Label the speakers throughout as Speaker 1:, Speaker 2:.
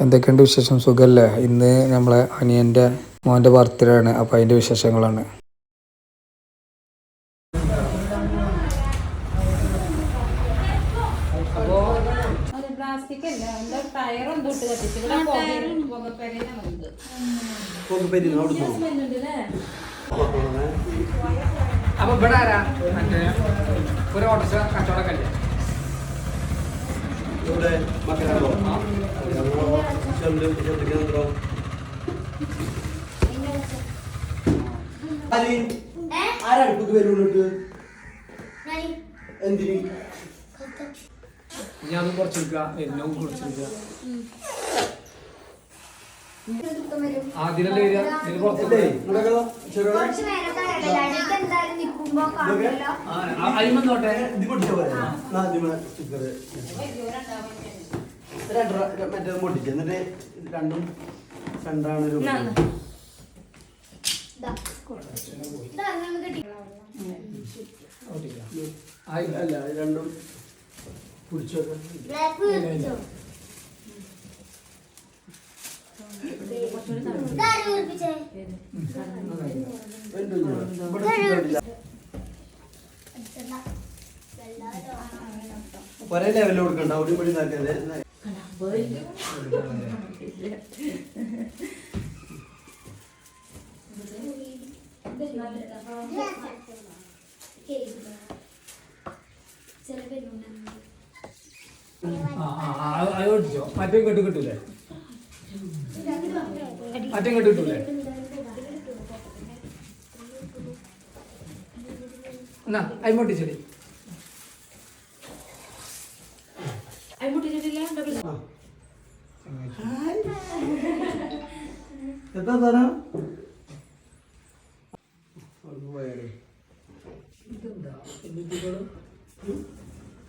Speaker 1: എന്തൊക്കെയുണ്ട് വിശേഷം? സുഖല്ലേ? ഇന്ന് നമ്മളെ അനിയന്റെ മോന്റെ ബർത്ത്ഡേ ആണ്. അപ്പോൾ അതിന്റെ വിശേഷങ്ങളാണ്.
Speaker 2: അപ്പൊ ഇവിടെ ആരാ? മറ്റേ ഒരു ഓട്ടോ കച്ചവടമൊക്കെ അല്ലേ?
Speaker 3: ഇവിടെ ചെറുത് കേന്ദ്രം ആരാണ് പുതു വരുന്നുണ്ട് എന്തിന്?
Speaker 2: ഇനി അതും കുറച്ചെടുക്കുക എല്ലാം കുറച്ചെടുക്കുക ആദ്യമല്ലേ വരിക. അയിമെന്നോട്ടെ
Speaker 3: ഇത് പൊട്ടിച്ച പോലെ സ്റ്റിക്കർ രണ്ട് മറ്റേ പൊട്ടിച്ച? എന്നിട്ട് രണ്ടും രണ്ടാണ് ഒരു അല്ല രണ്ടും പിടിച്ചൊക്കെ
Speaker 4: ബ്ലാക്ക് വെച്ചോ ഇതാരും ഒളിപ്പിച്ചേ
Speaker 3: ഒരേ ലെവലിൽ കൊടുക്കണ്ട
Speaker 2: ഒരു അത്. ഒട്ടിച്ചോ മറ്റേ കെട്ട് കിട്ടൂലേ? മറ്റേ കെട്ട് കിട്ടൂലേ? എന്നാ അയിമൊട്ടിച്ചടി.
Speaker 3: എത്ര സാധനം?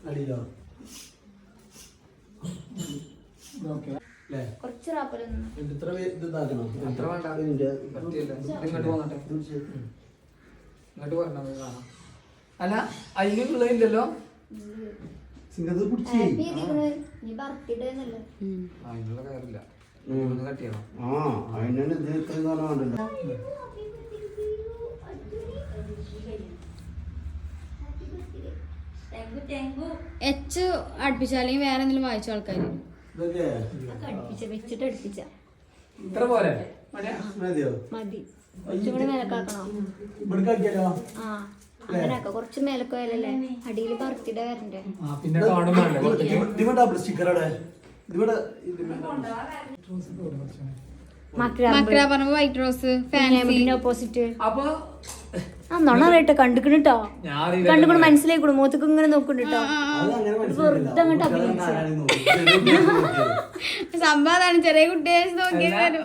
Speaker 3: അടിയിലോ?
Speaker 4: കുറച്ച് റാപ്പലൊന്നും
Speaker 3: ഇത് ഇതാക്കണം?
Speaker 2: വേണ്ട? ഇങ്ങോട്ട് അല്ല അതിനുള്ളതില്ലല്ലോ
Speaker 3: സിംഗത്ത് പിടിച്ചേ.
Speaker 2: അതിനുള്ള കയറില്ല.
Speaker 3: ആ അതിനാണ് ഇത്രയും കാലം കണ്ടല്ലോ.
Speaker 5: എച്ച് അടുപ്പിച്ച? അല്ലെങ്കിൽ വേറെ എന്തെങ്കിലും വായിച്ച ആൾക്കാർ
Speaker 4: വെച്ചിട്ട് അടുപ്പിച്ച.
Speaker 2: ഇത്ര പോലെ
Speaker 4: മതി. കുറച്ചും കൂടി
Speaker 3: ആക്കിയാലോ?
Speaker 4: ആ. അങ്ങനെയൊക്കെ കുറച്ച് അടിയിൽ ബർത്ത്ഡേ വരണ്ടേ?
Speaker 3: അവിടെ ഇതിവിടെ
Speaker 5: മക്ര വൈറ്റ് റോസ് ഫാൻസി
Speaker 4: ഓപ്പോസിറ്റ്
Speaker 2: അപ്പൊ
Speaker 4: ആ നന്നായിട്ട് കണ്ടുക്കണിട്ടോ
Speaker 2: ഞാൻ അറിയില്ല
Speaker 4: കണ്ടുകൊണ്ട് മനസ്സിലായിക്കൂടും മൂത്തക്ക് ഇങ്ങനെ
Speaker 3: നോക്കണ്ടോ
Speaker 4: വെറുതെ അങ്ങോട്ട് അഭിനയിച്ചു.
Speaker 5: സംഭവം ചെറിയ കുട്ടിയെ നോക്കിയത്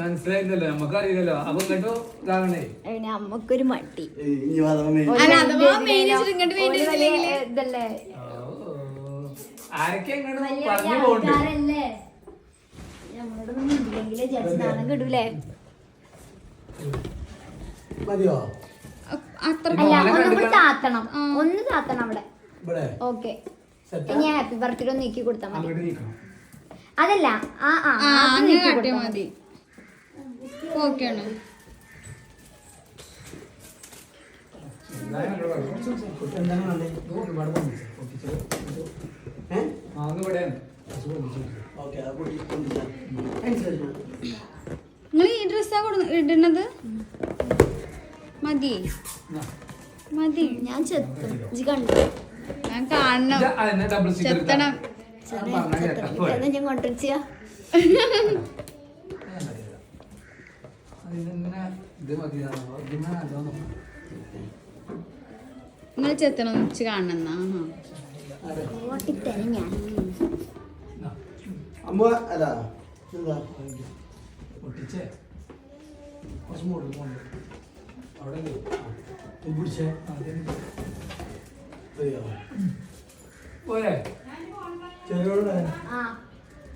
Speaker 2: മനസ്സിലായില്ലല്ലോ നമുക്കറിയില്ലല്ലോ. അപ്പൊ കേട്ടോ ഇതാകണേ
Speaker 4: അതിന് അമ്മക്കൊരു മടി.
Speaker 3: ഇനി വാദം
Speaker 5: അല്ല അഥവാ മെയിൻ ഇങ്ങോട്ട് വേണ്ടി
Speaker 4: ഇതല്ലേ?
Speaker 2: ആരൊക്കെ പറഞ്ഞു പോകണ്ട്
Speaker 4: നാണം കിടൂലേ?
Speaker 3: മതിയോ?
Speaker 4: അല്ല ഒന്ന് താത്തണം. ഒന്ന് താത്തണം അവിടെ.
Speaker 3: ഇവിടെ.
Speaker 4: ഓക്കെ. ഇനി ഹാപ്പി ബർത്ത്ഡേ ഒന്ന് നീക്കി കൊടുത്താൽ മതി. അതല്ല ആ ആ
Speaker 5: ആ മതി ഓക്കെയാണ്. നിങ്ങൾ ഈ ഡ്രസ്സാ കൊടു ഇടുന്നത് മതി. മതി.
Speaker 4: ഞാൻ ചെത്തും ഇജ്ജ് കണ്ടു?
Speaker 5: ഞാൻ കാണണം. ചെത്തണം.
Speaker 2: ഞാൻ
Speaker 4: കൊണ്ടുവച്ചാ
Speaker 2: അതിനെന്നെ ഇത് മതി ഇതിനെ അതൊന്നും
Speaker 5: നിങ്ങൾ ചെത്തണം വെച്ച് കാണണം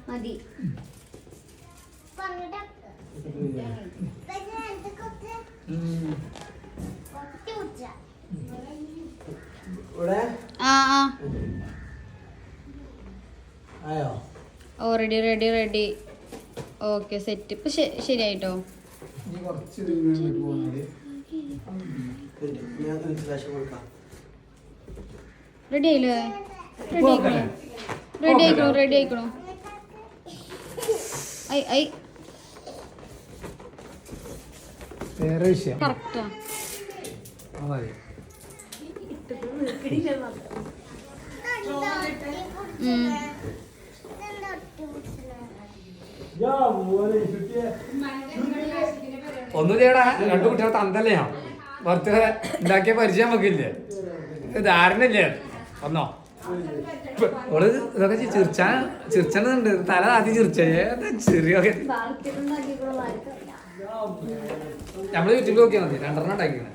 Speaker 4: മതി.
Speaker 5: ഓ ready ready ready okay set ഇപ്പൊ ശരിയായിട്ടോ? റെഡി ആയില്ലേ? റെഡി ആയിക്കണോ? റെഡി ആയിക്കണോ റെഡി ആയിക്കണോ? ഐ ഐ.
Speaker 1: വേറെ വിഷയം.
Speaker 5: കറക്റ്റാ
Speaker 1: അതെ
Speaker 2: ഒന്നും ചെയ്യടാ. രണ്ടു കുട്ടികളെ തന്തല്ലേ ഞാൻ. ബർത്ത്ഡേ ഉണ്ടാക്കിയ പരിചയം വെക്കില്ലേ ധാരണയില്ലേ? ഒന്നോ ഓൾ ഇതൊക്കെ ചി- ചിരിച്ചാൻ ചിരിച്ചണുണ്ട് തല ആദ്യം ചിരിച്ചേ ചെറിയൊക്കെ നമ്മൾ യൂട്യൂബിൽ നോക്കിയാൽ മതി. രണ്ടെണ്ണം ഉണ്ടാക്കിയാണ്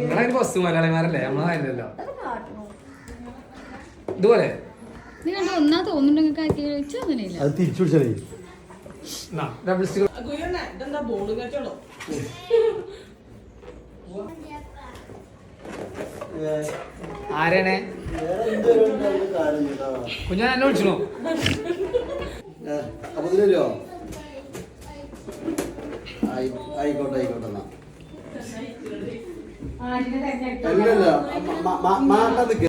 Speaker 2: നിങ്ങളതിന് ബസ് മലയാളിമാരല്ലേ?
Speaker 4: കാട്ടണോ
Speaker 2: ഇതുപോലെ.
Speaker 5: നീ ഒന്നാ തോന്നുന്നുണ്ടെങ്കിൽ ആക്കി വെച്ചു? അങ്ങനെയില്ല.
Speaker 3: അത് തിരിച്ചു
Speaker 2: ഡബിൾ സ്റ്റിക്ക്
Speaker 3: ബോൾ കാര്യം കേട്ടോ
Speaker 2: കുഞ്ഞാൻ എന്നെ വിളിച്ചണോ
Speaker 3: അപ്പൊ ഇതിലല്ലോ ആയിക്കോട്ടെ ആയിക്കോട്ടെ എന്നാ. അല്ലല്ല മാട്ടാ നിൽക്കുക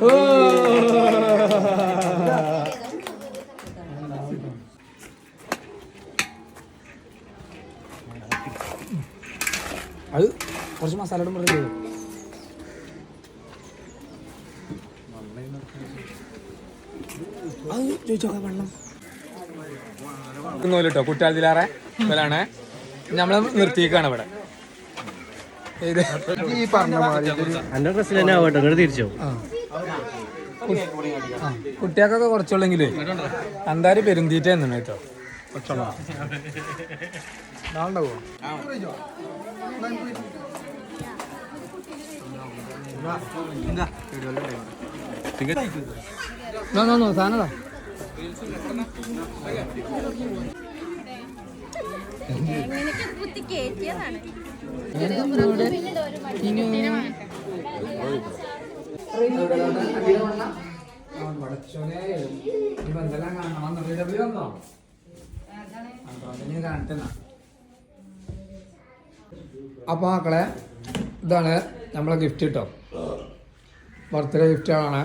Speaker 2: അത് കുറച്ച് മസാല ഇടുമ്പോൾ കേട്ടോ കുട്ടിയാളത്തിലാറെ ഇവരാണ് നമ്മൾ നിർത്തിയേക്കാണ് ഇവിടെ.
Speaker 1: ഈ പറഞ്ഞ മാതിരി
Speaker 3: എന്റെ ഡ്രസ്സിൽ തന്നെ ആവട്ടെ തിരിച്ചു. തിരിച്ചോ
Speaker 2: കുട്ടികൾക്കൊക്കെ കുറച്ചുള്ളെങ്കിലേ അന്താരി പെരുന്തീറ്റ എന്നാണ് കേട്ടോ.
Speaker 1: നാളുണ്ടാവോ?
Speaker 2: നോ നോ നോ സാധനതാ.
Speaker 1: അപ്പോൾ മക്കളെ ഇതാണ് നമ്മളെ ഗിഫ്റ്റ് കിട്ടും ബർത്ത്ഡേ ഗിഫ്റ്റാണ്